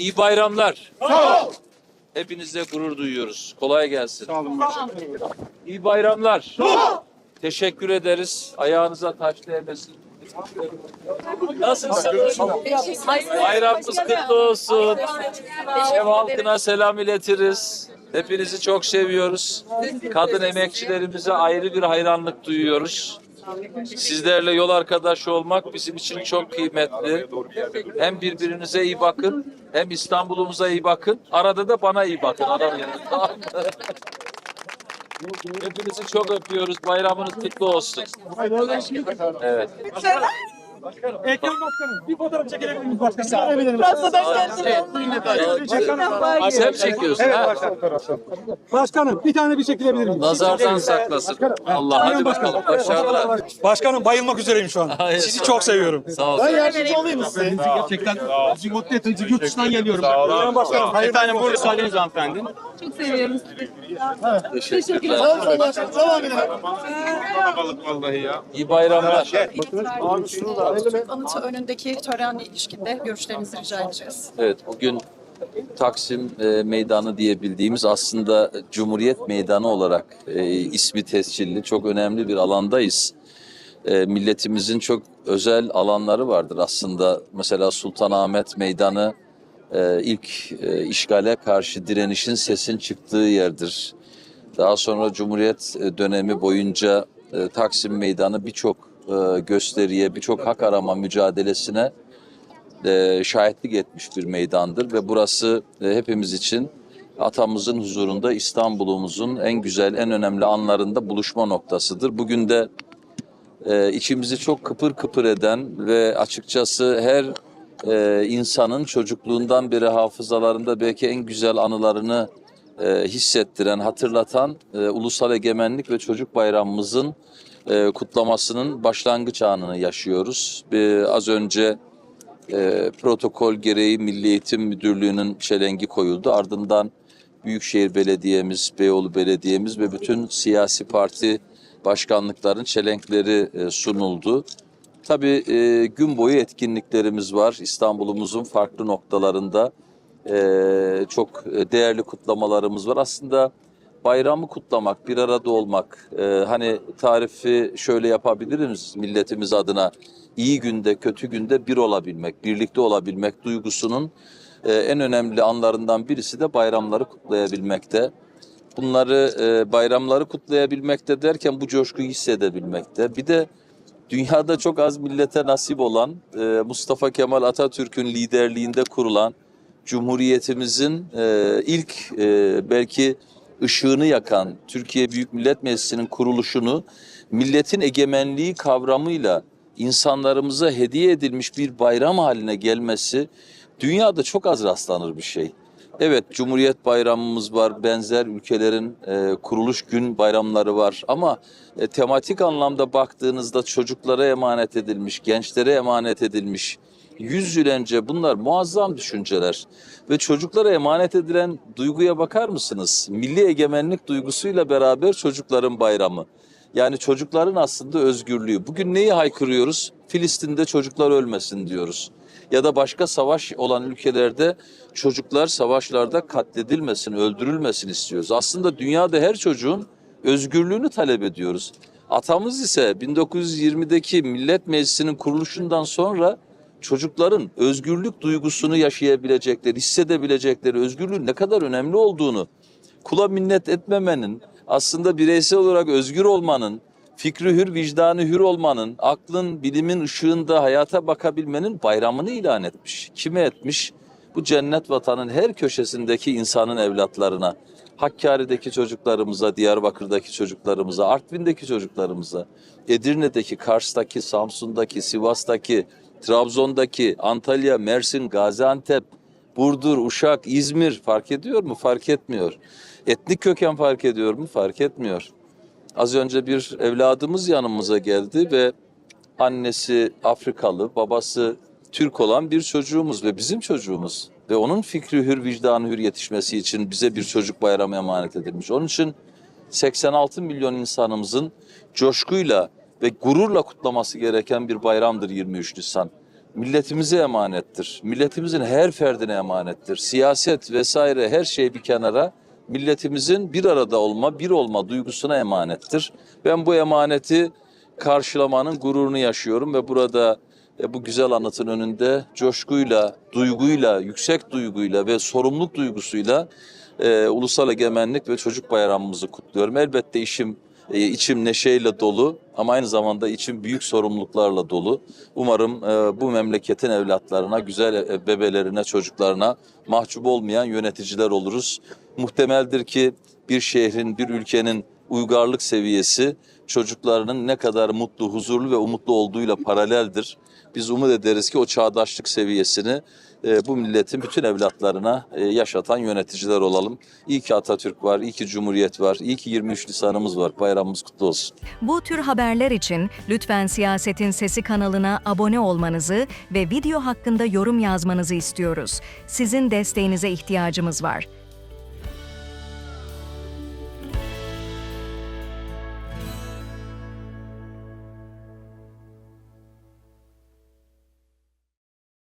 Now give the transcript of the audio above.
İyi bayramlar. Hepinizle gurur duyuyoruz. Kolay gelsin. Sağ olun başkanım. İyi bayramlar. Teşekkür ederiz. Ayağınıza taş değmesin. Nasılsınız? Bayramınız kutlu olsun. Ev halkına selam iletiriz. Hepinizi çok seviyoruz. Kadın emekçilerimize ayrı bir hayranlık duyuyoruz. Sizlerle yol arkadaşı olmak bizim için çok kıymetli. Hem birbirinize iyi bakın, hem İstanbul'umuza iyi bakın. Arada da bana iyi bakın. Adam. Hepinizi çok öpüyoruz. Bayramınız kutlu olsun. Evet. Ekrem Başkanım bir fotoğraf çekilebilir miyiz başkanım? Çekilebilir miyiz? Sen çekiyorsun ha? Başkanım bir tane bir çekilebilir miyiz? Nazardan saklasın. Allah hadi bakalım. Başarılar. Başkanım bayılmak üzereyim şu an. Sizi çok seviyorum. Sağ ol. yardımcı olayım mı size? Gerçekten bizi mutlu. Yurt dışından geliyorum. Sayın Başkanım hayırlı Efendim bu müsaadeniz hanımefendi. Çok seviyorum sizi. Teşekkürler. Sağ olun başkanım. Devam edin. İyi bayramlar. Anıtı önündeki törenle ilişkinde görüşlerinizi rica edeceğiz. Evet bugün Taksim e, Meydanı diye bildiğimiz aslında Cumhuriyet Meydanı olarak e, ismi tescilli çok önemli bir alandayız. E, milletimizin çok özel alanları vardır aslında. Mesela Sultanahmet Meydanı e, ilk e, işgale karşı direnişin sesin çıktığı yerdir. Daha sonra Cumhuriyet dönemi boyunca e, Taksim Meydanı birçok e, gösteriye, birçok hak arama mücadelesine e, şahitlik etmiş bir meydandır ve burası e, hepimiz için atamızın huzurunda İstanbul'umuzun en güzel, en önemli anlarında buluşma noktasıdır. Bugün de içimizi çok kıpır kıpır eden ve açıkçası her insanın çocukluğundan beri hafızalarında belki en güzel anılarını hissettiren, hatırlatan Ulusal Egemenlik ve Çocuk Bayramımızın e, kutlamasının başlangıç anını yaşıyoruz. E, az önce e, protokol gereği Milli Eğitim Müdürlüğü'nün çelengi koyuldu. Ardından Büyükşehir Belediye'miz, Beyoğlu Belediye'miz ve bütün siyasi parti başkanlıkların çelenkleri e, sunuldu. Tabii e, gün boyu etkinliklerimiz var. İstanbul'umuzun farklı noktalarında e, çok e, değerli kutlamalarımız var. Aslında bayramı kutlamak, bir arada olmak, e, hani tarifi şöyle yapabiliriz milletimiz adına. iyi günde, kötü günde bir olabilmek, birlikte olabilmek duygusunun e, en önemli anlarından birisi de bayramları kutlayabilmekte. Bunları e, bayramları kutlayabilmekte derken bu coşkuyu hissedebilmekte. Bir de dünyada çok az millete nasip olan e, Mustafa Kemal Atatürk'ün liderliğinde kurulan Cumhuriyetimizin e, ilk e, belki ışığını yakan Türkiye Büyük Millet Meclisi'nin kuruluşunu milletin egemenliği kavramıyla insanlarımıza hediye edilmiş bir bayram haline gelmesi dünyada çok az rastlanır bir şey. Evet Cumhuriyet Bayramımız var, benzer ülkelerin e, kuruluş gün bayramları var ama e, tematik anlamda baktığınızda çocuklara emanet edilmiş, gençlere emanet edilmiş, 100 yıl önce bunlar muazzam düşünceler ve çocuklara emanet edilen duyguya bakar mısınız? Milli egemenlik duygusuyla beraber çocukların bayramı. Yani çocukların aslında özgürlüğü. Bugün neyi haykırıyoruz? Filistin'de çocuklar ölmesin diyoruz. Ya da başka savaş olan ülkelerde çocuklar savaşlarda katledilmesin, öldürülmesin istiyoruz. Aslında dünyada her çocuğun özgürlüğünü talep ediyoruz. Atamız ise 1920'deki Millet Meclisi'nin kuruluşundan sonra çocukların özgürlük duygusunu yaşayabilecekleri, hissedebilecekleri özgürlüğün ne kadar önemli olduğunu, kula minnet etmemenin, aslında bireysel olarak özgür olmanın, fikri hür, vicdanı hür olmanın, aklın, bilimin ışığında hayata bakabilmenin bayramını ilan etmiş. Kime etmiş? Bu cennet vatanın her köşesindeki insanın evlatlarına. Hakkari'deki çocuklarımıza, Diyarbakır'daki çocuklarımıza, Artvin'deki çocuklarımıza, Edirne'deki, Kars'taki, Samsun'daki, Sivas'taki, Trabzon'daki, Antalya, Mersin, Gaziantep, Burdur, Uşak, İzmir fark ediyor mu? Fark etmiyor. Etnik köken fark ediyor mu? Fark etmiyor. Az önce bir evladımız yanımıza geldi ve annesi Afrikalı, babası Türk olan bir çocuğumuz ve bizim çocuğumuz. Ve onun fikri hür, vicdanı hür yetişmesi için bize bir çocuk bayramı emanet edilmiş. Onun için 86 milyon insanımızın coşkuyla ve gururla kutlaması gereken bir bayramdır 23 Nisan. milletimize emanettir. Milletimizin her ferdine emanettir. Siyaset vesaire her şey bir kenara milletimizin bir arada olma, bir olma duygusuna emanettir. Ben bu emaneti karşılamanın gururunu yaşıyorum ve burada e, bu güzel anıtın önünde coşkuyla, duyguyla, yüksek duyguyla ve sorumluluk duygusuyla e, Ulusal Egemenlik ve Çocuk Bayramımızı kutluyorum. Elbette işim e, içim neşeyle dolu ama aynı zamanda içim büyük sorumluluklarla dolu. Umarım e, bu memleketin evlatlarına, güzel e, bebelerine, çocuklarına mahcup olmayan yöneticiler oluruz. Muhtemeldir ki bir şehrin, bir ülkenin uygarlık seviyesi çocuklarının ne kadar mutlu, huzurlu ve umutlu olduğuyla paraleldir. Biz umut ederiz ki o çağdaşlık seviyesini e, bu milletin bütün evlatlarına e, yaşatan yöneticiler olalım. İyi ki Atatürk var, iyi ki Cumhuriyet var, iyi ki 23 Nisan'ımız var. Bayramımız kutlu olsun. Bu tür haberler için lütfen Siyasetin Sesi kanalına abone olmanızı ve video hakkında yorum yazmanızı istiyoruz. Sizin desteğinize ihtiyacımız var.